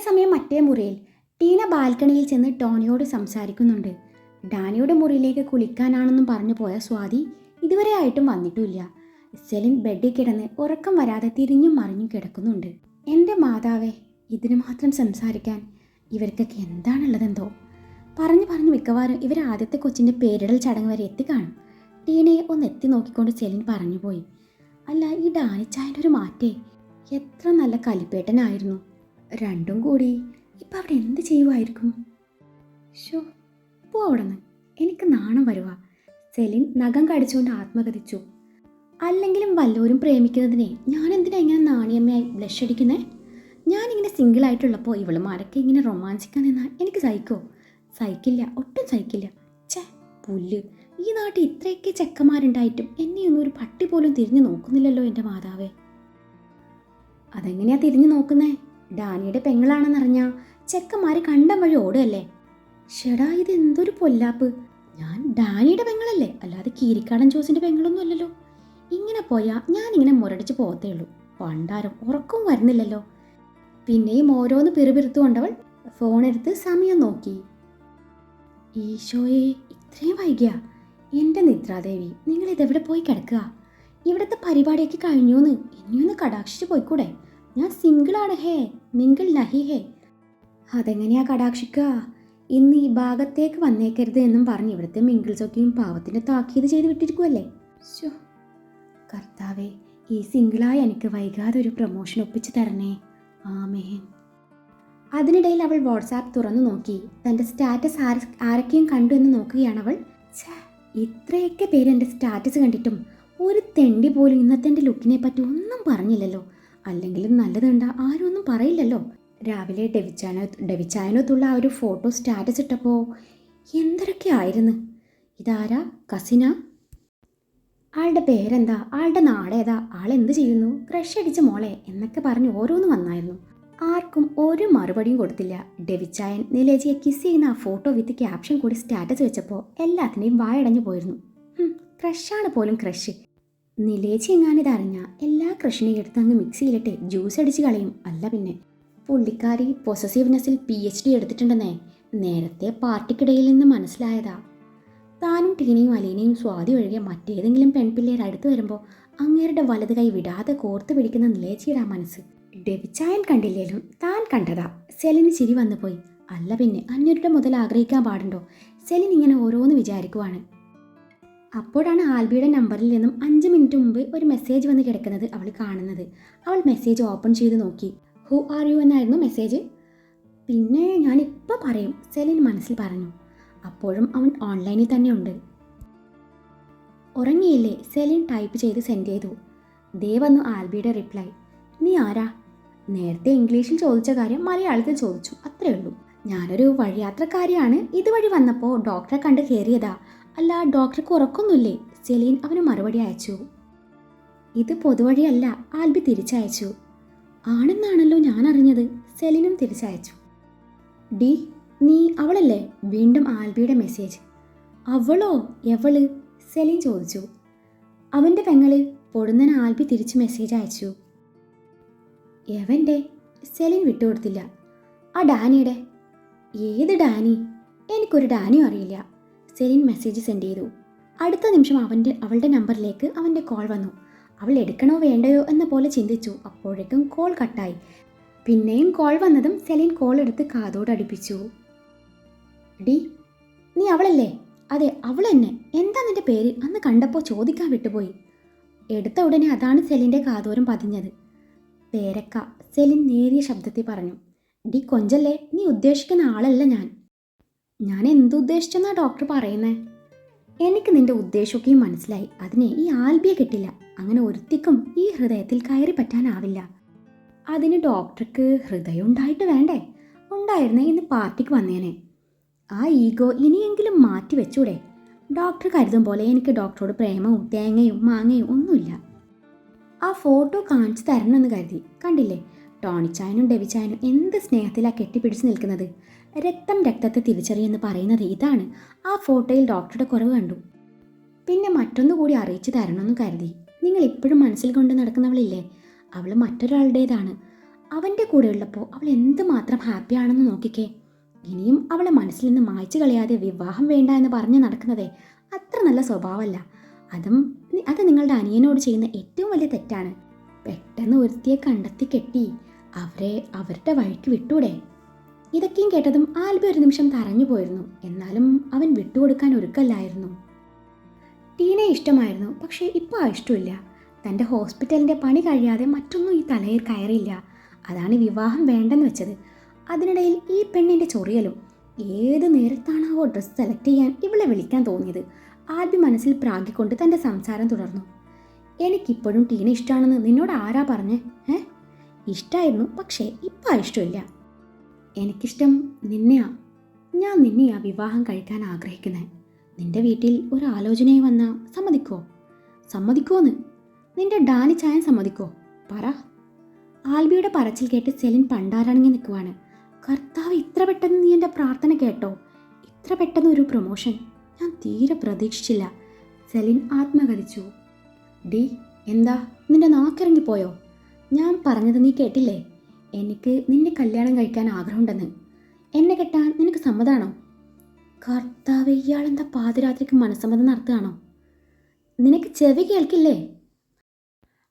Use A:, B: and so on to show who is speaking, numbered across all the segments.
A: സമയം മറ്റേ മുറിയിൽ. ടീന ബാൽക്കണിയിൽ ചെന്ന് ടോണിയോട് സംസാരിക്കുന്നുണ്ട്. ഡാനിയുടെ മുറിയിലേക്ക് കുളിക്കാനാണെന്നും പറഞ്ഞു പോയ സ്വാതി ഇതുവരെ ആയിട്ടും വന്നിട്ടില്ല. സെലിൻ ബെഡിൽ കിടന്ന് ഉറക്കം വരാതെ തിരിഞ്ഞും മറിഞ്ഞും കിടക്കുന്നുണ്ട്. എന്റെ മാതാവേ ഇതിന് മാത്രം സംസാരിക്കാൻ ഇവർക്കൊക്കെ എന്താണുള്ളതെന്തോ? പറഞ്ഞു പറഞ്ഞു മിക്കവാറും ഇവർ ആദ്യത്തെ കൊച്ചിന്റെ പേരിടൽ ചടങ്ങ് വരെ എത്തിക്കാണും ടീനയെ ഒന്ന് എത്തി നോക്കിക്കൊണ്ട് സെലിൻ പറഞ്ഞുപോയി. അല്ല ഈ ഡാനിച്ചായന്റെ ഒരു മാറ്റേ എത്ര നല്ല കലിപ്പേട്ടനായിരുന്നു. രണ്ടും കൂടി. ഇപ്പം അവിടെ എന്ത് ചെയ്യുമായിരിക്കും ഷോ പോ അവിടെ നിന്ന് എനിക്ക് നാണം വരുക സെലിൻ നഖം കടിച്ചുകൊണ്ട് ആത്മകഥിച്ചു അല്ലെങ്കിലും വല്ലവരും പ്രേമിക്കുന്നതിനെ ഞാൻ എന്തിനാ ഇങ്ങനെ നാണിയമ്മയായി ബ്ലഷ് അടിക്കുന്നേ ഞാനിങ്ങനെ സിംഗിൾ ആയിട്ടുള്ളപ്പോൾ ഇവളുമാരൊക്കെ ഇങ്ങനെ റൊമാൻസിക്കാൻ നിന്നാൽ എനിക്ക് സഹിക്കോ? സഹിക്കില്ല ഒട്ടും സഹിക്കില്ല. ചേ പുല്ല്. ഈ നാട്ടിൽ ഇത്രയൊക്കെ ചെക്കന്മാരുണ്ടായിട്ടും എന്നെയൊന്നും ഒരു പട്ടി പോലും തിരിഞ്ഞു നോക്കുന്നില്ലല്ലോ എന്റെ മാതാവേ. അതെങ്ങനെയാ തിരിഞ്ഞു നോക്കുന്നേ? ഡാനിയുടെ പെങ്ങളാണെന്നറിഞ്ഞാ ചെക്കന്മാര് കണ്ടം വഴി ഓടുകയല്ലേ? ഷെടാ ഇത് എന്തൊരു പൊല്ലാപ്പ്. ഞാൻ ഡാനിയുടെ പെങ്ങളല്ലേ? അല്ലാതെ കീരിക്കാടൻ ജോസിന്റെ പെങ്ങളൊന്നും അല്ലല്ലോ. ഇങ്ങനെ ഞാൻ ഇങ്ങനെ മുരടിച്ച് പോകത്തേ ഉള്ളൂ. പണ്ടാരം ഉറക്കവും വരുന്നില്ലല്ലോ. പിന്നെയും ഓരോന്ന് പിറുപിറുത്തുകൊണ്ടവൾ ഫോണെടുത്ത് സമയം നോക്കി. ഈശോയെ ഇത്രയും വൈകിയ. എന്റെ നിദ്രാദേവി നിങ്ങൾ ഇതെവിടെ പോയി കിടക്കുക? ഇവിടുത്തെ പരിപാടിയൊക്കെ കഴിഞ്ഞു എന്ന് എന്നെയൊന്ന് കടാക്ഷിച്ച് പോയിക്കൂടെ? ഞാൻ സിംഗിളാണ് ഹേ മിങ്കിൾ നഹി ഹേ. അതെങ്ങനെയാ കടാക്ഷിക്കുക ഇന്ന് ഈ ഭാഗത്തേക്ക് വന്നേക്കരുത് എന്നും പറഞ്ഞ് ഇവിടുത്തെ മിങ്കിൾസൊക്കെയും പാവത്തിന്റെ താക്കീത് ചെയ്ത് വിട്ടിരിക്കുമല്ലേ ശോ കർത്താവേ ഈ സിംഗിളായ എനിക്ക് വൈകാതെ ഒരു പ്രൊമോഷൻ ഒപ്പിച്ചു തരണേ. ആമേൻ. അതിനിടയിൽ അവൾ വാട്സാപ്പ് തുറന്നു നോക്കി. തന്റെ സ്റ്റാറ്റസ് ആര ആരൊക്കെയും കണ്ടു എന്ന് നോക്കുകയാണ് അവൾ. ഇത്രയൊക്കെ പേര് എന്റെ സ്റ്റാറ്റസ് കണ്ടിട്ടും ഒരു തെണ്ടി പോലും ഇന്നത്തെ എന്റെ ലുക്കിനെ പറ്റി ഒന്നും പറഞ്ഞില്ലല്ലോ. അല്ലെങ്കിലും നല്ലതുണ്ട. ആരും ഒന്നും പറയില്ലല്ലോ. രാവിലെ ഡെവിച്ചാനോ ഡെവിച്ചായനോത്തുള്ള ആ ഒരു ഫോട്ടോ സ്റ്റാറ്റസ് ഇട്ടപ്പോൾ എന്തൊക്കെ ആയിരുന്നു. ഇതാരാ? കസിന? ആളുടെ പേരെന്താ? ആളുടെ നാടേതാ ആൾ എന്ത് ചെയ്യുന്നു? ക്രഷ് അടിച്ച മോളെ എന്നൊക്കെ പറഞ്ഞ് ഓരോന്ന് വന്നായിരുന്നു. ആർക്കും ഒരു മറുപടിയും കൊടുത്തില്ല. ഡെവിച്ചായൻ നിലേജിയെ കിസ് ചെയ്യുന്ന ആ ഫോട്ടോ വിത്ത് ക്യാപ്ഷൻ കൂടി സ്റ്റാറ്റസ് വെച്ചപ്പോൾ എല്ലാത്തിനെയും വായടഞ്ഞു പോയിരുന്നു. ക്രഷാണ് പോലും ക്രഷ്. നിലേജി അറിഞ്ഞാൽ എല്ലാ കൃഷ്ണയും എടുത്ത് അങ്ങ് മിക്സിയിലിട്ട് ജ്യൂസ് അടിച്ച് കളയും. അല്ല പിന്നെ പുള്ളിക്കാരി പൊസസീവ്നെസ്സിൽ പി എച്ച് ഡി എടുത്തിട്ടുണ്ടെന്നേ നേരത്തെ പാർട്ടിക്കിടയിൽ നിന്ന് മനസ്സിലായതാ. താനും ടീനയും അലീനയും സ്വാതി ഒഴികെ മറ്റേതെങ്കിലും പെൺപിള്ളേർ അടുത്ത് വരുമ്പോൾ അങ്ങേരുടെ വലത് കൈ വിടാതെ കോർത്ത് പിടിക്കുന്ന നിലേച്ചിയുടെ മനസ്സ്. ഡെവിച്ചായൻ കണ്ടില്ലേലും താൻ കണ്ടതാ. സെലിന് ചിരി വന്നുപോയി. അല്ല പിന്നെ അന്യരുടെ മുതൽ ആഗ്രഹിക്കാൻ പാടുണ്ടോ? സെലിൻ ഇങ്ങനെ ഓരോന്ന് വിചാരിക്കുവാണ്. അപ്പോഴാണ് ആൽബിയുടെ നമ്പറിൽ നിന്നും അഞ്ച് മിനിറ്റ് മുമ്പ് ഒരു മെസ്സേജ് വന്ന് കിടക്കുന്നത് അവൾ കാണുന്നത്. അവൾ മെസ്സേജ് ഓപ്പൺ ചെയ്ത് നോക്കി. ഹു ആർ യു എന്നായിരുന്നു മെസ്സേജ് പിന്നെ ഞാനിപ്പോൾ പറയും സെലിൻ മനസ്സിൽ പറഞ്ഞു. അപ്പോഴും അവൻ ഓൺലൈനിൽ തന്നെ ഉണ്ട്. ഉറങ്ങിയില്ലേ? സെലിൻ ടൈപ്പ് ചെയ്ത് സെൻഡ് ചെയ്തു. ദേ വന്നു ആൽബിയുടെ റിപ്ലൈ നീ ആരാ? നേരത്തെ ഇംഗ്ലീഷിൽ ചോദിച്ച കാര്യം മലയാളത്തിൽ ചോദിച്ചു. അത്രേ ഉള്ളൂ. ഞാനൊരു വഴിയാത്രക്കാരിയാണ്. ഇതുവഴി വന്നപ്പോൾ ഡോക്ടറെ കണ്ട് കയറിയതാ അല്ല ഡോക്ടർക്ക് ഉറക്കൊന്നുമില്ലേ? സെലീൻ അവന് മറുപടി അയച്ചു. ഇത് പൊതുവഴിയല്ല ആൽബി തിരിച്ചയച്ചു. ആണെന്നാണല്ലോ ഞാൻ അറിഞ്ഞത് സെലീനും തിരിച്ചയച്ചു. ഡി നീ അവളല്ലേ? വീണ്ടും ആൽബിയുടെ മെസ്സേജ് അവളോ? എവൾ? സെലീൻ ചോദിച്ചു. അവന്റെ പെങ്ങൾ പൊടുന്നൻ ആൽബി തിരിച്ച് മെസ്സേജ് അയച്ചു. എവന്റെ സെലിൻ വിട്ടുകൊടുത്തില്ല. ആ ഡാനിയുടെ. ഏത് ഡാനി? എനിക്കൊരു ഡാനിയും അറിയില്ല. സെലിൻ മെസ്സേജ് സെൻഡ് ചെയ്തു. അടുത്ത നിമിഷം അവന്റെ അവളുടെ നമ്പറിലേക്ക് അവന്റെ കോൾ വന്നു. അവൾ എടുക്കണോ വേണ്ടയോ എന്ന പോലെ ചിന്തിച്ചു. അപ്പോഴേക്കും കോൾ കട്ടായി. പിന്നെയും കോൾ വന്നതും സെലിൻ കോൾ എടുത്ത് കാതോട് അടുപ്പിച്ചു. ഡി നീ അവളല്ലേ? അതെ അവൾ തന്നെ എന്താ നിന്റെ പേര്? അന്ന് കണ്ടപ്പോൾ ചോദിക്കാൻ വിട്ടുപോയി. എടുത്ത ഉടനെ അതാണ് സെലിന്റെ കാതോരം പതിഞ്ഞത്. പേരക്ക സെലിൻ നേരിയ ശബ്ദത്തിൽ പറഞ്ഞു. ഡി കൊഞ്ചല്ലേ? നീ ഉദ്ദേശിക്കുന്ന ആളല്ല ഞാൻ. ഞാൻ എന്തുദ്ദേശിച്ചെന്നാ ഡോക്ടർ പറയുന്നേ? എനിക്ക് നിന്റെ ഉദ്ദേശമൊക്കെയും മനസ്സിലായി. അതിനെ ഈ ആൽബിയ കിട്ടില്ല. അങ്ങനെ ഒരുത്തിക്കും ഈ ഹൃദയത്തിൽ കയറി പറ്റാനാവില്ല. അതിന് ഡോക്ടർക്ക് ഹൃദയം ഉണ്ടായിട്ട് വേണ്ടേ? ഉണ്ടായിരുന്നേ ഇന്ന് പാർട്ടിക്ക് വന്നേനെ. ആ ഈഗോ ഇനിയെങ്കിലും മാറ്റി വെച്ചൂടെ? ഡോക്ടർ കരുതും പോലെ എനിക്ക് ഡോക്ടറോട് പ്രേമവും തേങ്ങയും മാങ്ങയും ഒന്നുമില്ല. ആ ഫോട്ടോ കാണിച്ചു തരണമെന്ന് കരുതി. കണ്ടില്ലേ? ടോണിച്ചായനും ഡെവിച്ചായനും എന്ത് സ്നേഹത്തിലാണ് കെട്ടിപ്പിടിച്ച് നിൽക്കുന്നത്? രക്തം രക്തത്തെ തിരിച്ചറിയെന്ന് പറയുന്നത് ഇതാണ്. ആ ഫോട്ടോയിൽ ഡോക്ടറുടെ കുറവ് കണ്ടു. പിന്നെ മറ്റൊന്നു കൂടി അറിയിച്ചു തരണമെന്ന് കരുതി. നിങ്ങൾ ഇപ്പോഴും മനസ്സിൽ കൊണ്ട് നടക്കുന്നവളില്ലേ? അവൾ മറ്റൊരാളുടേതാണ്. അവന്റെ കൂടെ ഉള്ളപ്പോൾ അവൾ എന്തുമാത്രം ഹാപ്പി ആണെന്ന് നോക്കിക്കേ. ഇനിയും അവളെ മനസ്സിൽ നിന്ന് മായ്ച്ചു കളയാതെ വിവാഹം വേണ്ട എന്ന് പറഞ്ഞ് നടക്കുന്നതേ അത്ര നല്ല സ്വഭാവമല്ല. അതും അത് നിങ്ങളുടെ അനിയനോട് ചെയ്യുന്ന ഏറ്റവും വലിയ തെറ്റാണ്. പെട്ടെന്ന് ഒരുത്തിയെ കണ്ടെത്തി കെട്ടി അവരെ അവരുടെ വഴിക്ക് വിട്ടൂടെ? ഇതൊക്കെയും കേട്ടതും ആൽബി ഒരു നിമിഷം തറഞ്ഞു പോയിരുന്നു. എന്നാലും അവൻ വിട്ടുകൊടുക്കാൻ ഒരുക്കല്ലായിരുന്നു. ടീനെ ഇഷ്ടമായിരുന്നു പക്ഷേ ഇപ്പോൾ ആ ഇഷ്ടമില്ല. തന്റെ ഹോസ്പിറ്റലിന്റെ പണി കഴിയാതെ മറ്റൊന്നും ഈ തലയിൽ കയറിയില്ല. അതാണ് വിവാഹം വേണ്ടെന്ന് വെച്ചത്. അതിനിടയിൽ ഈ പെണ്ണിന്റെ ചൊറിയലും ഏത് നേരത്താണാവോ ഡ്രസ്സ് സെലക്ട് ചെയ്യാൻ ഇവളെ വിളിക്കാൻ തോന്നിയത്. ആൽബി മനസ്സിൽ പ്രാഗിക്കൊണ്ട് തന്റെ സംസാരം തുടർന്നു. എനിക്കിപ്പോഴും ടീനെ ഇഷ്ടമാണെന്ന് നിന്നോട് ആരാ പറഞ്ഞേ? ഏ? ഇഷ്ടമായിരുന്നു പക്ഷേ ഇപ്പം ഇഷ്ടമില്ല. എനിക്കിഷ്ടം നിന്നെയാ. ഞാൻ നിന്നെയാ വിവാഹം കഴിക്കാൻ ആഗ്രഹിക്കുന്നത് നിന്റെ വീട്ടിൽ ഒരു ആലോചനയെ വന്നാ സമ്മതിക്കോ? സമ്മതിക്കോന്ന്. നിന്റെ ഡാനി ചായൻ സമ്മതിക്കോ? പറ. ആൽബിയുടെ പറച്ചിൽ കേട്ട് സെലിൻ പണ്ടാരണങ്ങി നിൽക്കുവാണ്. കർത്താവ് ഇത്ര പെട്ടെന്ന് നീ എന്റെ പ്രാർത്ഥന കേട്ടോ? ഇത്ര പെട്ടെന്ന് ഒരു പ്രൊമോഷൻ? ഞാൻ തീരെ പ്രതീക്ഷിച്ചില്ല. സെലിൻ ആത്മകഥിച്ചു ഡി എന്താ? നിന്റെ നാക്കിറങ്ങിപ്പോയോ? ഞാൻ പറഞ്ഞത് നീ കേട്ടില്ലേ? എനിക്ക് നിന്നെ കല്യാണം കഴിക്കാൻ ആഗ്രഹമുണ്ടെന്ന്. എന്നെ കെട്ടാൻ നിനക്ക് സമ്മതാണോ? കർത്താവ് ഇയാളെന്താ പാതിരാത്രിക്ക് മനസ്സമ്മതം നടത്തുകയാണോ? നിനക്ക് ചെവി കേൾക്കില്ലേ?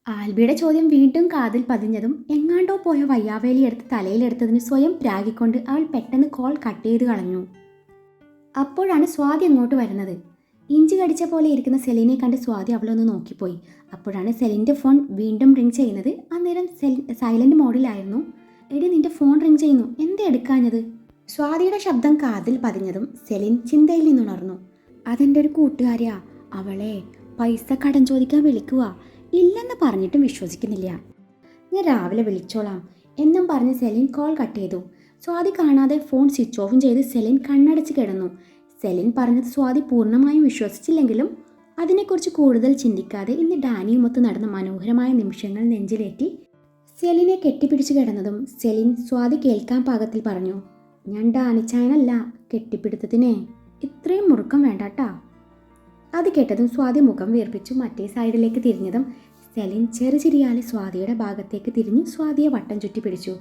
A: ആൽബിയുടെ ചോദ്യം വീണ്ടും കാതിൽ പതിഞ്ഞതും എങ്ങാണ്ടോ പോയ വയ്യാവേലി എടുത്ത് തലയിലെടുത്തതിന് സ്വയം പ്രാഗിക്കൊണ്ട് അവൾ പെട്ടെന്ന് കോൾ കട്ട് ചെയ്ത് കളഞ്ഞു. അപ്പോഴാണ് സ്വാതി അങ്ങോട്ട് വരുന്നത്. ഇഞ്ചി കടിച്ച പോലെ ഇരിക്കുന്ന സെലിനെ കണ്ട് സ്വാതി അവളൊന്ന് നോക്കിപ്പോയി. അപ്പോഴാണ് സെലിന്റെ ഫോൺ വീണ്ടും റിങ് ചെയ്യുന്നത്. അന്നേരം സെൽ സൈലന്റ് മോഡിലായിരുന്നു. എടി നിന്റെ ഫോൺ റിങ് ചെയ്യുന്നു. എന്താ എടുക്കാഞ്ഞത്? സ്വാതിയുടെ ശബ്ദം കാതിൽ പതിഞ്ഞതും സെലിൻ ചിന്തയിൽ നിന്നുണർന്നു. അതെന്റെ ഒരു കൂട്ടുകാരിയാ. അവളെ പൈസ കടം ചോദിക്കാൻ വിളിക്കുക ഇല്ലെന്ന് പറഞ്ഞിട്ടും വിശ്വസിക്കുന്നില്ല. ഞാൻ രാവിലെ വിളിച്ചോളാം. എന്നും പറഞ്ഞ് സെലിൻ കോൾ കട്ട് ചെയ്തു. സ്വാതി കാണാതെ ഫോൺ സ്വിച്ച് ഓഫും ചെയ്ത് സെലിൻ കണ്ണടച്ച് കിടന്നു. സെലിൻ പറഞ്ഞത് സ്വാതി പൂർണമായും വിശ്വസിച്ചില്ലെങ്കിലും അതിനെക്കുറിച്ച് കൂടുതൽ ചിന്തിക്കാതെ ഇന്ന് ഡാനിയുമൊത്ത് നടന്ന മനോഹരമായ നിമിഷങ്ങൾ നെഞ്ചിലേറ്റി സെലിനെ കെട്ടിപ്പിടിച്ചു കിടന്നതും സെലിൻ സ്വാതി കേൾക്കാൻ പാകത്തിൽ പറഞ്ഞു ഞാൻ ഡാനിച്ചായനല്ല കെട്ടിപ്പിടുത്തതിനെ. ഇത്രയും മുറുക്കം വേണ്ടാട്ടാ. അത് കേട്ടതും സ്വാതി മുഖം വീർപ്പിച്ചു മറ്റേ സൈഡിലേക്ക് തിരിഞ്ഞതും സെലിൻ ചെറുചിരിയാലെ സ്വാതിയുടെ ഭാഗത്തേക്ക് തിരിഞ്ഞ് സ്വാതിയെ വട്ടം ചുറ്റി പിടിച്ചു.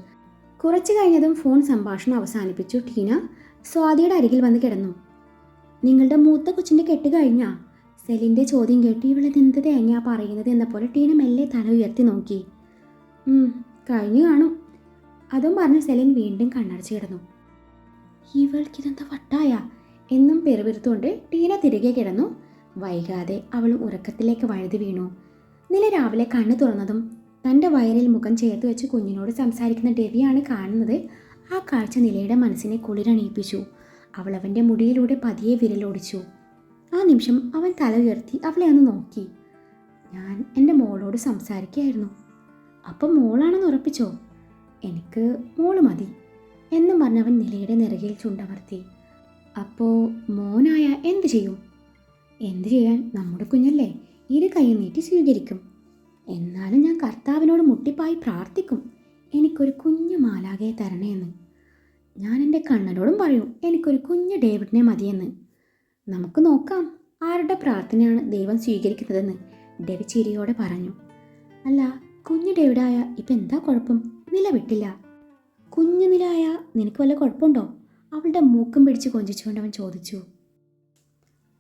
A: കുറച്ചു കഴിഞ്ഞതും ഫോൺ സംഭാഷണം അവസാനിപ്പിച്ചു. ടീന സ്വാതിയുടെ അരികിൽ വന്ന് കിടന്നു. നിങ്ങളുടെ മൂത്ത കൊച്ചിന്റെ കെട്ട് കഴിഞ്ഞാ? സെലിന്റെ ചോദ്യം കേട്ട് ഇവളത് എന്ത് തേങ്ങയാ പറയുന്നത് എന്ന പോലെ ടീന മെല്ലെ തല ഉയർത്തി നോക്കി. "ഉം, കഴിഞ്ഞു കാണും. അതും പറഞ്ഞ് സെലിൻ വീണ്ടും കണ്ണടച്ച് കിടന്നു. ഇവൾക്കിതെന്താ വട്ടായ? എന്നും പെരുവിരുത്തുകൊണ്ട് ടീന തിരികെ കിടന്നു. വൈകാതെ അവൾ ഉറക്കത്തിലേക്ക് വഴുതി വീണു. നില രാവിലെ കണ്ണു തുറന്നതും തന്റെ വയറിൽ മുഖം ചേർത്ത് വെച്ച് കുഞ്ഞിനോട് സംസാരിക്കുന്ന ഡെവിയാണ് കാണുന്നത്. ആ കാഴ്ച നിലയുടെ മനസ്സിനെ കുളിരണിയിപ്പിച്ചു. അവൾ അവന്റെ മുടിയിലൂടെ പതിയെ വിരലോടിച്ചു. ആ നിമിഷം അവൻ തല ഉയർത്തി അവളെ ഒന്ന് നോക്കി. ഞാൻ എന്റെ മോളോട് സംസാരിക്കുകയായിരുന്നു. അപ്പം മോളാണെന്ന് ഉറപ്പിച്ചോ? എനിക്ക് മോൾ മതി എന്നും പറഞ്ഞവൻ നിലയുടെ നിറകിൽ ചുണ്ടമർത്തി. അപ്പോൾ മോനായ എന്ത് ചെയ്യും? എന്ത് ചെയ്യാൻ നമ്മുടെ കുഞ്ഞല്ലേ ഇരു കൈ നീട്ടി സ്വീകരിക്കും. എന്നാലും ഞാൻ കർത്താവിനോട് മുട്ടിപ്പായി പ്രാർത്ഥിക്കും. എനിക്കൊരു കുഞ്ഞു മാലാകയെ തരണേന്ന്. ഞാൻ എന്റെ കണ്ണനോടും പറയും എനിക്കൊരു കുഞ്ഞു ഡേവിഡിനെ മതിയെന്ന്. നമുക്ക് നോക്കാം ആരുടെ പ്രാർത്ഥനയാണ് ദൈവം സ്വീകരിക്കുന്നതെന്ന്. ഡെവി ചിരിയോടെ പറഞ്ഞു. അല്ല കുഞ്ഞു ഡേവിഡായ ഇപ്പം എന്താ കുഴപ്പം? നിലവിട്ടില്ല. കുഞ്ഞു നിലായ നിനക്ക് വല്ല കുഴപ്പമുണ്ടോ? അവളുടെ മൂക്കും പിടിച്ച് കൊഞ്ചിച്ചുകൊണ്ട് അവൻ ചോദിച്ചു.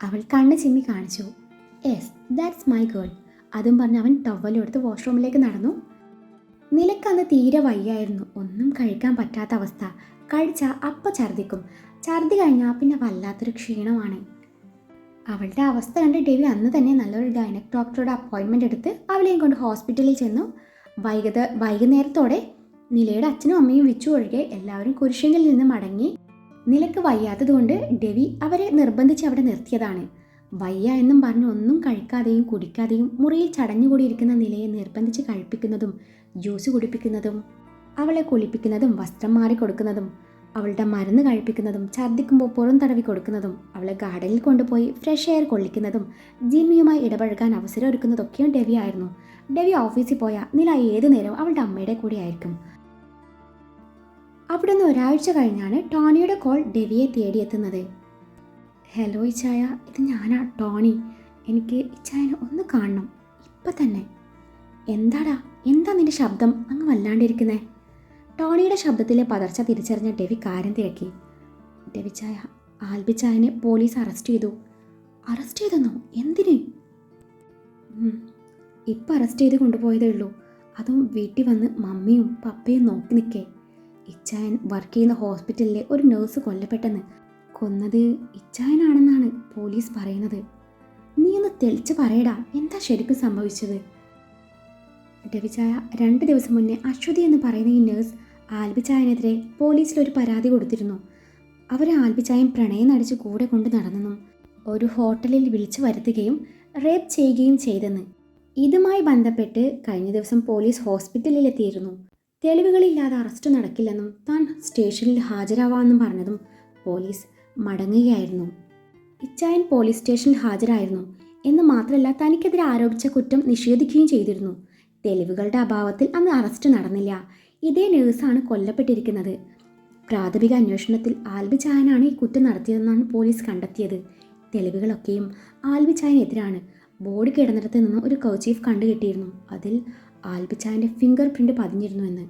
A: അവൾ കണ്ണ് ചിമ്മി കാണിച്ചു. Yes that's my girl. അതും പറഞ്ഞ് അവൻ ടവലെടുത്ത് വാഷ്റൂമിലേക്ക് നടന്നു. നിലക്കന്ന് തീരെ വയ്യായിരുന്നു. ഒന്നും കഴിക്കാൻ പറ്റാത്ത അവസ്ഥ. കഴിച്ച അപ്പ ഛർദിക്കും ഛർദി കഴിഞ്ഞാൽ പിന്നെ വല്ലാത്തൊരു ക്ഷീണമാണ്. അവളുടെ അവസ്ഥ കണ്ട് ഡെവി അന്ന് തന്നെ നല്ലൊരു ഗൈനക് ഡോക്ടറുടെ അപ്പോയിൻമെന്റ് എടുത്ത് അവളെയും കൊണ്ട് ഹോസ്പിറ്റലിൽ ചെന്നു. വൈകുത വൈകുന്നേരത്തോടെ നിലയുടെ അച്ഛനും അമ്മയും വിച്ചു ഒഴികെ എല്ലാവരും കുരിശങ്ങളിൽ നിന്ന് മടങ്ങി. നിലയ്ക്ക് വയ്യാത്തതുകൊണ്ട് ഡെവി അവരെ നിർബന്ധിച്ച് അവിടെ നിർത്തിയതാണ്. വയ്യ എന്നും പറഞ്ഞ് ഒന്നും കഴിക്കാതെയും കുടിക്കാതെയും മുറിയിൽ ചടഞ്ഞുകൂടിയിരിക്കുന്ന നിലയെ നിർബന്ധിച്ച് കഴിപ്പിക്കുന്നതും ജ്യൂസ് കുടിപ്പിക്കുന്നതും അവളെ കുളിപ്പിക്കുന്നതും വസ്ത്രം മാറി കൊടുക്കുന്നതും അവളുടെ മരുന്ന് കഴിപ്പിക്കുന്നതും ഛർദ്ദിക്കുമ്പോൾ പുറം തടവി കൊടുക്കുന്നതും അവളെ ഗാർഡനിൽ കൊണ്ടുപോയി ഫ്രഷ് എയർ കൊള്ളിക്കുന്നതും ജിമ്മിയുമായി ഇടപഴകാൻ അവസരം ഒരുക്കുന്നതൊക്കെയും ഡെവി ആയിരുന്നു. ഡെവി ഓഫീസിൽ പോയ നില ഏതു നേരവും അവളുടെ അമ്മയുടെ കൂടെ ആയിരിക്കും. അവിടുന്ന് ഒരാഴ്ച കഴിഞ്ഞാണ് ടോണിയുടെ കോൾ ഡെവിയെ തേടിയെത്തുന്നത്. ഹലോ ഇച്ചായ ഇത് ഞാനാ ടോണി. എനിക്ക് ഇച്ചായനെ ഒന്ന് കാണണം. ഇപ്പം തന്നെ. എന്താടാ? എന്താ നിന്റെ ശബ്ദം? അങ്ങ് വല്ലാണ്ടിരിക്കുന്നേ. ടോണിയുടെ ശബ്ദത്തിലെ പതർച്ച തിരിച്ചറിഞ്ഞ ഡെവി കാര്യം തിരക്കി. ഡെവിച്ചായ ആൽബിച്ചായനെ പോലീസ് അറസ്റ്റ് ചെയ്തു. അറസ്റ്റ് ചെയ്തെന്നോ? എന്തിന്? ഇപ്പം അറസ്റ്റ് ചെയ്ത് കൊണ്ടുപോയതേ ഉള്ളൂ. അതും വീട്ടിൽ വന്ന് മമ്മിയും പപ്പയും നോക്കി നിൽക്കേ. ഇച്ചായൻ വർക്ക് ചെയ്യുന്ന ഹോസ്പിറ്റലിലെ ഒരു നേഴ്സ് കൊല്ലപ്പെട്ടെന്ന്. കൊന്നത് ഇച്ചായനാണെന്നാണ് പോലീസ് പറയുന്നത്. നീ ഒന്ന് തെളിച്ച് പറയടാ എന്താ ശരിക്കും സംഭവിച്ചത്? രവിചായ രണ്ട് ദിവസം മുന്നേ അശ്വതി എന്ന് പറയുന്ന ഈ നേഴ്സ് ആൽബിചായനെതിരെ പോലീസിൽ ഒരു പരാതി കൊടുത്തിരുന്നു. അവർ ആൽബിച്ചായൻ പ്രണയം നടിച്ച് കൂടെ കൊണ്ട് നടന്നെന്നും ഒരു ഹോട്ടലിൽ വിളിച്ചു വരുത്തുകയും റേപ്പ് ചെയ്യുകയും ചെയ്തെന്ന്. ഇതുമായി ബന്ധപ്പെട്ട് കഴിഞ്ഞ ദിവസം പോലീസ് ഹോസ്പിറ്റലിലെത്തിയിരുന്നു. തെളിവുകളില്ലാതെ അറസ്റ്റ് നടക്കില്ലെന്നും താൻ സ്റ്റേഷനിൽ ഹാജരാവാമെന്നും പറഞ്ഞതും പോലീസ്. മടങ്ങുകയായിരുന്നു. ഇച്ചായൻ പോലീസ് സ്റ്റേഷനിൽ ഹാജരായിരുന്നു. എന്ന് മാത്രമല്ല തനിക്കെതിരെ ആരോപിച്ച കുറ്റം നിഷേധിക്കുകയും ചെയ്തിരുന്നു. തെളിവുകളുടെ അഭാവത്തിൽ അന്ന് അറസ്റ്റ് നടന്നില്ല. ഇതേ നേഴ്സാണ് കൊല്ലപ്പെട്ടിരിക്കുന്നത്. പ്രാഥമിക അന്വേഷണത്തിൽ ആൽബി ചായനാണ് ഈ കുറ്റം നടത്തിയതെന്നാണ് പോലീസ് കണ്ടെത്തിയത്. തെളിവുകളൊക്കെയും ആൽബി ചായനെതിരാണ്. ബോഡി കിടന്നിടത്ത് നിന്ന് ഒരു കൗച്ചീഫ് കണ്ടുകിട്ടിയിരുന്നു. അതിൽ ആൽബി ചായന്റെ ഫിംഗർ പ്രിന്റ് പതിഞ്ഞിരുന്നുവെന്ന്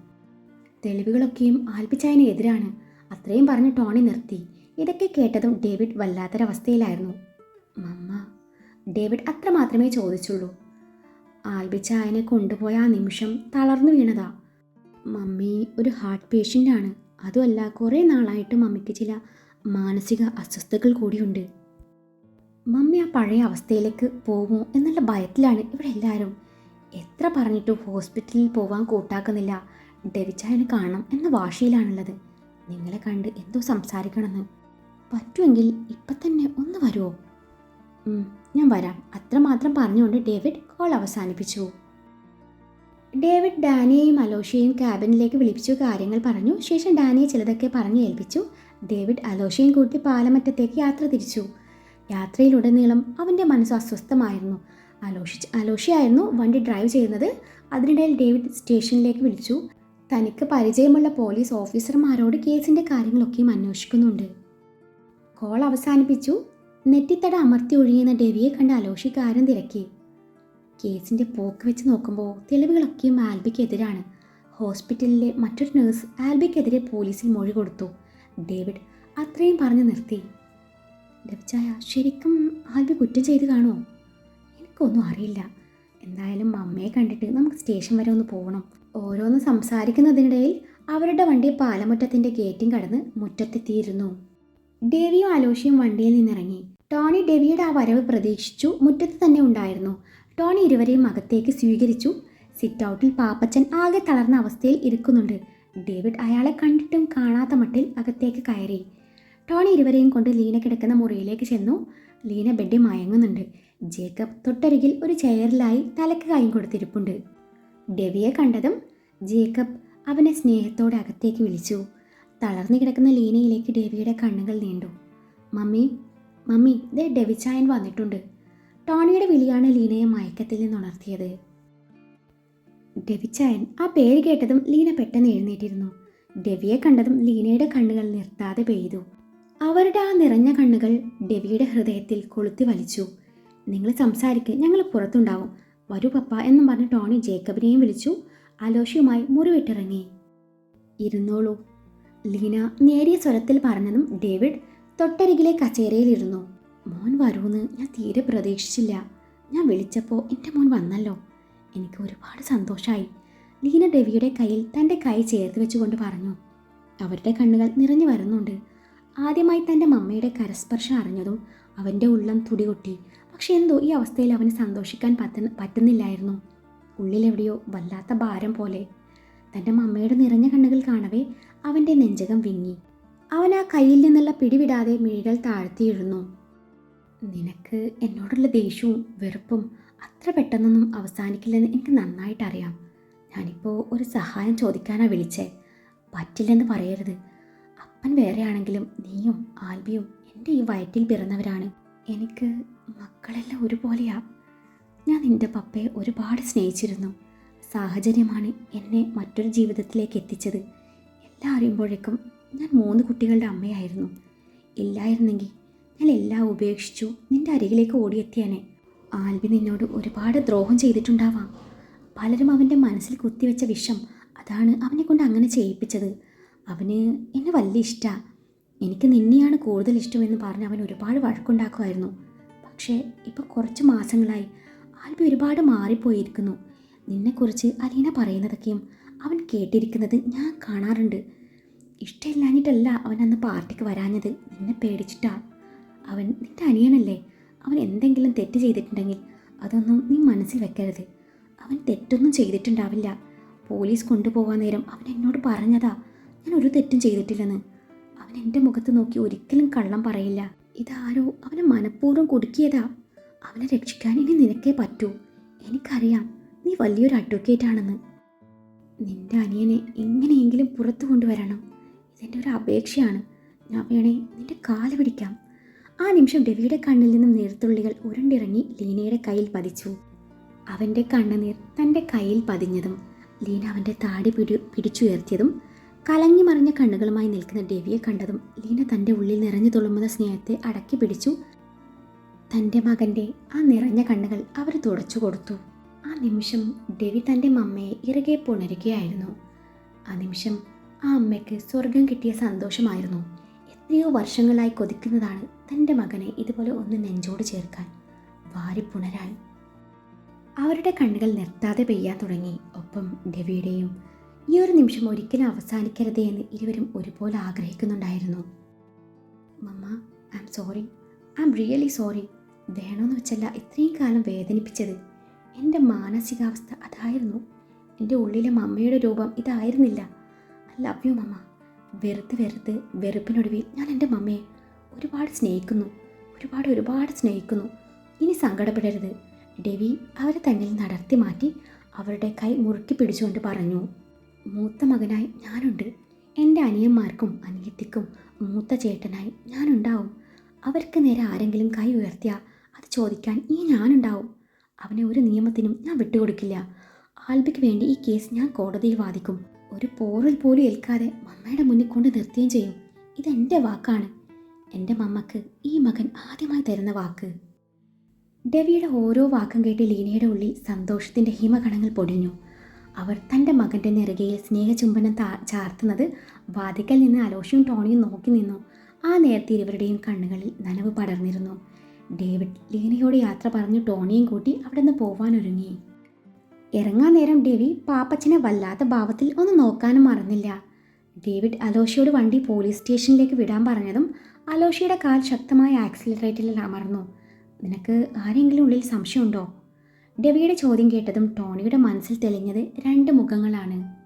A: തെളിവുകളൊക്കെയും ആൽബി ചായനെതിരാണ്. അത്രയും പറഞ്ഞ് ടോണി നിർത്തി. ഇതൊക്കെ കേട്ടതും ഡേവിഡ് വല്ലാത്തൊരവസ്ഥയിലായിരുന്നു. മമ്മ ഡേവിഡ് അത്ര മാത്രമേ ചോദിച്ചുള്ളൂ. ആൽബിച്ച ആൽബിച്ചായനെ കൊണ്ടുപോയ ആ നിമിഷം തളർന്നു വീണതാ. മമ്മി ഒരു ഹാർട്ട് പേഷ്യന്റ് ആണ് അതുമല്ല കുറേ നാളായിട്ട് മമ്മിക്ക് ചില മാനസിക അസ്വസ്ഥതകൾ കൂടിയുണ്ട്. മമ്മി ആ പഴയ അവസ്ഥയിലേക്ക് പോകുമോ എന്നുള്ള ഭയത്തിലാണ് ഇവിടെ എല്ലാവരും. എത്ര പറഞ്ഞിട്ടും ഹോസ്പിറ്റലിൽ പോകാൻ കൂട്ടാക്കുന്നില്ല. ഡെവിച്ചായനെ കാണണം എന്ന വാശിയിലാണുള്ളത്. നിങ്ങളെ കണ്ട് എന്തോ സംസാരിക്കണമെന്ന്. പറ്റുമെങ്കിൽ ഇപ്പം തന്നെ ഒന്ന് വരുമോ ഞാൻ വരാം. അത്രമാത്രം പറഞ്ഞുകൊണ്ട് ഡേവിഡ് കോൾ അവസാനിപ്പിച്ചു. ഡേവിഡ് ഡാനിയെയും അലോഷയെയും ക്യാബിനിലേക്ക് വിളിപ്പിച്ചു കാര്യങ്ങൾ പറഞ്ഞു. ശേഷം ഡാനിയെ ചിലതൊക്കെ പറഞ്ഞു ഏൽപ്പിച്ചു. ഡേവിഡ് അലോഷയും കൂട്ടി പാലമറ്റത്തേക്ക് യാത്ര തിരിച്ചു. യാത്രയിലുടനീളം അവന്റെ മനസ്സ് അസ്വസ്ഥമായിരുന്നു. അലോഷി അലോഷിയായിരുന്നു വണ്ടി ഡ്രൈവ് ചെയ്യുന്നത്. അതിനിടയിൽ ഡേവിഡ് സ്റ്റേഷനിലേക്ക് വിളിച്ചു. തനിക്ക് പരിചയമുള്ള പോലീസ് ഓഫീസർമാരോട് കേസിന്റെ കാര്യങ്ങളൊക്കെയും അന്വേഷിക്കുന്നുണ്ട്. കോൾ അവസാനിപ്പിച്ചു. നെറ്റിത്തട അമർത്തി ഒഴിയുന്ന ഡെവിയെ കണ്ട് അലോഷി തിരക്കി. കേസിന്റെ പോക്ക് വെച്ച് നോക്കുമ്പോൾ തെളിവുകളൊക്കെയും ആൽബിക്കെതിരാണ് ഹോസ്പിറ്റലിലെ മറ്റൊരു നഴ്സ് ആൽബിക്കെതിരെ പോലീസിൽ മൊഴി കൊടുത്തു. ഡേവിഡ് അത്രയും പറഞ്ഞു നിർത്തി. ലഭിച്ചായ ശരിക്കും ആൽബി കുറ്റം ചെയ്ത് കാണുമോ എനിക്കൊന്നും അറിയില്ല. എന്തായാലും അമ്മയെ കണ്ടിട്ട് നമുക്ക് സ്റ്റേഷൻ വരെ ഒന്ന് പോകണം. ഓരോന്ന് സംസാരിക്കുന്നതിനിടയിൽ അവരുടെ വണ്ടി പാലമുറ്റത്തിന്റെ ഗേറ്റും കടന്ന് മുറ്റത്തെത്തിയിരുന്നു. ഡേവിയും അലോഷ്യം വണ്ടിയിൽ നിന്നിറങ്ങി. ടോണി ഡെവിയുടെ ആ വരവ് പ്രതീക്ഷിച്ചു. മുറ്റത്ത് തന്നെ ഉണ്ടായിരുന്നു. ടോണി ഇരുവരെയും അകത്തേക്ക് സ്വീകരിച്ചു. സിറ്റ് ഔട്ടിൽ പാപ്പച്ചൻ ആകെ തളർന്ന അവസ്ഥയിൽ ഇരിക്കുന്നുണ്ട്. ഡേവിഡ് അയാളെ കണ്ടിട്ടും കാണാത്ത മട്ടിൽ അകത്തേക്ക് കയറി. ടോണി ഇരുവരെയും കൊണ്ട് ലീന കിടക്കുന്ന മുറിയിലേക്ക് ചെന്നു. ലീന ബെഡിൽ മയങ്ങുന്നുണ്ട്. ജേക്കബ് തൊട്ടരികിൽ ഒരു ചെയറിലായി തലക്ക് കൈ കൊടുത്തിരിപ്പുണ്ട്. ഡെവിയെ കണ്ടതും ജേക്കബ് അവനെ സ്നേഹത്തോടെ അകത്തേക്ക് വിളിച്ചു. തളർന്നു കിടക്കുന്ന ലീനയിലേക്ക് ഡെവിയുടെ കണ്ണുകൾ നീണ്ടു. മമ്മി മമ്മി ദേ ഡെവിച്ചായൻ വന്നിട്ടുണ്ട്. ടോണിയുടെ വിളിയാണ് ലീനയെ മയക്കത്തിൽ നിന്നുണർത്തിയത് ഡെവിച്ചായൻ ആ പേര് കേട്ടതും ലീന പെട്ടെന്ന് എഴുന്നേറ്റിരുന്നു. ഡെവിയെ കണ്ടതും ലീനയുടെ കണ്ണുകൾ നിർത്താതെ പെയ്തു. അവരുടെ ആ നിറഞ്ഞ കണ്ണുകൾ ഡെവിയുടെ ഹൃദയത്തിൽ കൊളുത്തി വലിച്ചു. നിങ്ങൾ സംസാരിക്കുക ഞങ്ങൾ പുറത്തുണ്ടാവും. വരൂ പപ്പ എന്നും പറഞ്ഞ് ടോണി ജേക്കബിനെയും വിളിച്ചു. അലോഷ്യയുമായി മുറിവിട്ടിറങ്ങി. ഇരുന്നോളൂ ലീന നേരിയ സ്വരത്തിൽ പറഞ്ഞതും ഡേവിഡ് തൊട്ടരികിലെ കച്ചേരയിലിരുന്നു. മോൻ വരൂന്ന് ഞാൻ തീരെ പ്രതീക്ഷിച്ചില്ല. ഞാൻ വിളിച്ചപ്പോൾ എന്റെ മോൻ വന്നല്ലോ. എനിക്ക് ഒരുപാട് സന്തോഷമായി ലീന രവിയുടെ കയ്യിൽ തന്റെ കൈ ചേർത്ത് വെച്ചുകൊണ്ട് പറഞ്ഞു. അവരുടെ കണ്ണുകൾ നിറഞ്ഞു വരുന്നുണ്ട്. ആദ്യമായി തന്റെ മമ്മയുടെ കരസ്പർശം അറിഞ്ഞതും അവന്റെ ഉള്ളം തുടികൊട്ടി. പക്ഷെ എന്തോ ഈ അവസ്ഥയിൽ അവന് സന്തോഷിക്കാൻ പറ്റ പറ്റുന്നില്ലായിരുന്നു. ഉള്ളിലെവിടെയോ വല്ലാത്ത ഭാരം പോലെ. തന്റെ മമ്മയുടെ നിറഞ്ഞ കണ്ണുകൾ കാണവേ അവന്റെ നെഞ്ചകം വിങ്ങി. അവൻ ആ കയ്യിൽ നിന്നുള്ള പിടിവിടാതെ മിഴികൾ താഴ്ത്തിയിരുന്നു. നിനക്ക് എന്നോടുള്ള ദേഷ്യവും വെറുപ്പും അത്ര പെട്ടെന്നൊന്നും അവസാനിക്കില്ലെന്ന് എനിക്ക് നന്നായിട്ടറിയാം. ഞാനിപ്പോൾ ഒരു സഹായം ചോദിക്കാനാണ് വിളിച്ചേ. പറ്റില്ലെന്ന് പറയരുത്. അപ്പൻ വേറെയാണെങ്കിലും നീയും ആൽബിയും എന്റെ ഈ വയറ്റിൽ പിറന്നവരാണ്. എനിക്ക് മക്കളെല്ലാം ഒരുപോലെയാ. ഞാൻ നിന്റെ പപ്പയെ ഒരുപാട് സ്നേഹിച്ചിരുന്നു. സാഹചര്യമാണ് എന്നെ മറ്റൊരു ജീവിതത്തിലേക്ക് എത്തിച്ചത്. എല്ലാം അറിയുമ്പോഴേക്കും ഞാൻ മൂന്ന് കുട്ടികളുടെ അമ്മയായിരുന്നു. ഇല്ലായിരുന്നെങ്കിൽ ഞാൻ എല്ലാം ഉപേക്ഷിച്ചു നിന്റെ അരികിലേക്ക് ഓടിയെത്തിയാനെ. ആൽബി നിന്നോട് ഒരുപാട് ദ്രോഹം ചെയ്തിട്ടുണ്ടാവാം. പലരും അവന്റെ മനസ്സിൽ കുത്തിവെച്ച വിഷം അതാണ് അവനെ കൊണ്ട് അങ്ങനെ ചെയ്യിപ്പിച്ചത്. അവന് എന്നെ വലിയ ഇഷ്ടമാണ് എനിക്ക് നിന്നെയാണ് കൂടുതൽ ഇഷ്ടമെന്ന് പറഞ്ഞ് അവൻ ഒരുപാട് വഴക്കുണ്ടാക്കുമായിരുന്നു. പക്ഷേ ഇപ്പോൾ കുറച്ച് മാസങ്ങളായി ആൽബി ഒരുപാട് മാറിപ്പോയിരിക്കുന്നു. നിന്നെക്കുറിച്ച് അലീന പറയുന്നതൊക്കെയും അവൻ കേട്ടിരിക്കുന്നത് ഞാൻ കാണാറുണ്ട്. ഇഷ്ടമില്ലാഞ്ഞിട്ടല്ല അവൻ അന്ന് പാർട്ടിക്ക് വരാഞ്ഞത്. നിന്നെ പേടിച്ചിട്ടാ. അവൻ നിന്റെ അനിയനല്ലേ? അവൻ എന്തെങ്കിലും തെറ്റ് ചെയ്തിട്ടുണ്ടെങ്കിൽ അതൊന്നും നീ മനസ്സിൽ വെക്കരുത്. അവൻ തെറ്റൊന്നും ചെയ്തിട്ടുണ്ടാവില്ല. പോലീസ് കൊണ്ടുപോകാൻ നേരം അവൻ എന്നോട് പറഞ്ഞതാ. ഞാൻ ഒരു തെറ്റും ചെയ്തിട്ടില്ലെന്ന്. അവൻ എന്റെ മുഖത്ത് നോക്കി ഒരിക്കലും കള്ളം പറയില്ല. ഇതാരോ അവനെ മനഃപൂർവം കുടുക്കിയതാ. അവനെ രക്ഷിക്കാൻ ഇനി നിനക്കേ പറ്റൂ. എനിക്കറിയാം നീ വലിയൊരു അഡ്വക്കേറ്റ് ആണെന്ന്. നിന്റെ അനിയനെ എങ്ങനെയെങ്കിലും പുറത്തു കൊണ്ടുവരണം. ഇതെന്റെ ഒരു അപേക്ഷയാണ്. ഞാൻ വേണേ നിന്റെ കാൽ പിടിക്കാം. ആ നിമിഷം രവിയുടെ കണ്ണിൽ നിന്നും നീർത്തുള്ളികൾ ഉരുണ്ടിറങ്ങി ലീനയുടെ കയ്യിൽ പതിച്ചു. അവന്റെ കണ്ണുനീർ തന്റെ കയ്യിൽ പതിഞ്ഞതും ലീന അവന്റെ താടി പിടി പിടിച്ചുയർത്തിയതും കലങ്ങി മറിഞ്ഞ കണ്ണുകളുമായി നിൽക്കുന്ന രവിയെ കണ്ടതും ലീന തന്റെ ഉള്ളിൽ നിറഞ്ഞു തുളുമ്പുന്ന സ്നേഹത്തെ അടക്കി പിടിച്ചു തന്റെ മകന്റെ ആ നിറഞ്ഞ കണ്ണുകൾ അവർ തുടച്ചു കൊടുത്തു. ആ നിമിഷം രവി തന്റെ മമ്മയെ ഇറകെ പുണരുകയായിരുന്നു. ആ നിമിഷം ആ അമ്മയ്ക്ക് സ്വർഗം കിട്ടിയ സന്തോഷമായിരുന്നു. എത്രയോ വർഷങ്ങളായി കൊതിക്കുന്നതാണ് തന്റെ മകനെ ഇതുപോലെ ഒന്ന് നെഞ്ചോട് ചേർക്കാൻ. വാരി പുണരാൻ. അവരുടെ കണ്ണുകൾ നിർത്താതെ പെയ്യാൻ തുടങ്ങി. ഒപ്പം രവിയുടെയും ഈ ഒരു നിമിഷം ഒരിക്കലും അവസാനിക്കരുതേ എന്ന് ഇരുവരും ഒരുപോലെ ആഗ്രഹിക്കുന്നുണ്ടായിരുന്നു. Mamma I'm sorry I'm really sorry വേണമെന്ന് വെച്ചല്ല ഇത്രയും കാലം വേദനിപ്പിച്ചത്. എന്റെ മാനസികാവസ്ഥ അതായിരുന്നു. എന്റെ ഉള്ളിലെ മമ്മയുടെ രൂപം ഇതായിരുന്നില്ല. I love you mamma. വെറുത്ത് വെറുത്ത് വെറുപ്പിനൊടുവിൽ ഞാൻ എന്റെ മമ്മയെ ഒരുപാട് സ്നേഹിക്കുന്നു. ഒരുപാട് ഒരുപാട് സ്നേഹിക്കുന്നു. ഇനി സങ്കടപ്പെടരുത്. ഡെവി അവരെ തന്നിൽ നടത്തി മാറ്റി അവരുടെ കൈ മുറുക്കി പിടിച്ചുകൊണ്ട് പറഞ്ഞു. മൂത്ത മകനായി ഞാനുണ്ട്. എന്റെ അനിയന്മാർക്കും അനിയത്തിക്കും മൂത്ത ചേട്ടനായി ഞാനുണ്ടാവും. അവർക്ക് നേരെ ആരെങ്കിലും കൈ ഉയർത്തിയാൽ അത് ചോദിക്കാൻ ഈ ഞാനുണ്ടാവും. അവനെ ഒരു നിയമത്തിനും ഞാൻ വിട്ടുകൊടുക്കില്ല. ആൽബിക്ക് വേണ്ടി ഈ കേസ് ഞാൻ കോടതിയിൽ വാദിക്കും. ഒരു പോറിൽ പോലും ഏൽക്കാതെ മമ്മയുടെ മുന്നിൽ കൊണ്ട് നിർത്തുകയും ചെയ്യും. ഇതെന്റെ വാക്കാണ്. എന്റെ മമ്മക്ക് ഈ മകൻ ആദ്യമായി തരുന്ന വാക്ക്. ഡെവിയുടെ ഓരോ വാക്കും കേട്ട് ലീനയുടെ ഉള്ളിൽ സന്തോഷത്തിന്റെ ഹിമകണങ്ങൾ പൊടിഞ്ഞു. അവർ തന്റെ മകന്റെ നെറുകയിൽ സ്നേഹചുംബനം താ ചാർത്തുന്നത് വാതിക്കൽ നിന്ന് അലോഷയും ടോണിയും നോക്കി നിന്നു. ആ നേരത്തെ ഇരുവരുടെയും കണ്ണുകളിൽ നനവ് പടർന്നിരുന്നു. ഡേവിഡ് ലീനയോട് യാത്ര പറഞ്ഞ് ടോണിയും കൂട്ടി അവിടെ നിന്ന് പോവാനൊരുങ്ങി. ഇറങ്ങാൻ നേരം ഡേവി പാപ്പച്ചനെ വല്ലാത്ത ഭാവത്തിൽ ഒന്ന് നോക്കാനും മറന്നില്ല. ഡേവിഡ് അലോഷയോട് വണ്ടി പോലീസ് സ്റ്റേഷനിലേക്ക് വിടാൻ പറഞ്ഞതും അലോഷയുടെ കാൽ ശക്തമായ ആക്സിലറേറ്ററിൽ അമർന്നു. നിനക്ക് ആരെങ്കിലും ഉള്ളിൽ സംശയമുണ്ടോ? ഡെവിയുടെ ചോദ്യം കേട്ടതും ടോണിയുടെ മനസ്സിൽ തെളിഞ്ഞത് രണ്ട് മുഖങ്ങളാണ്.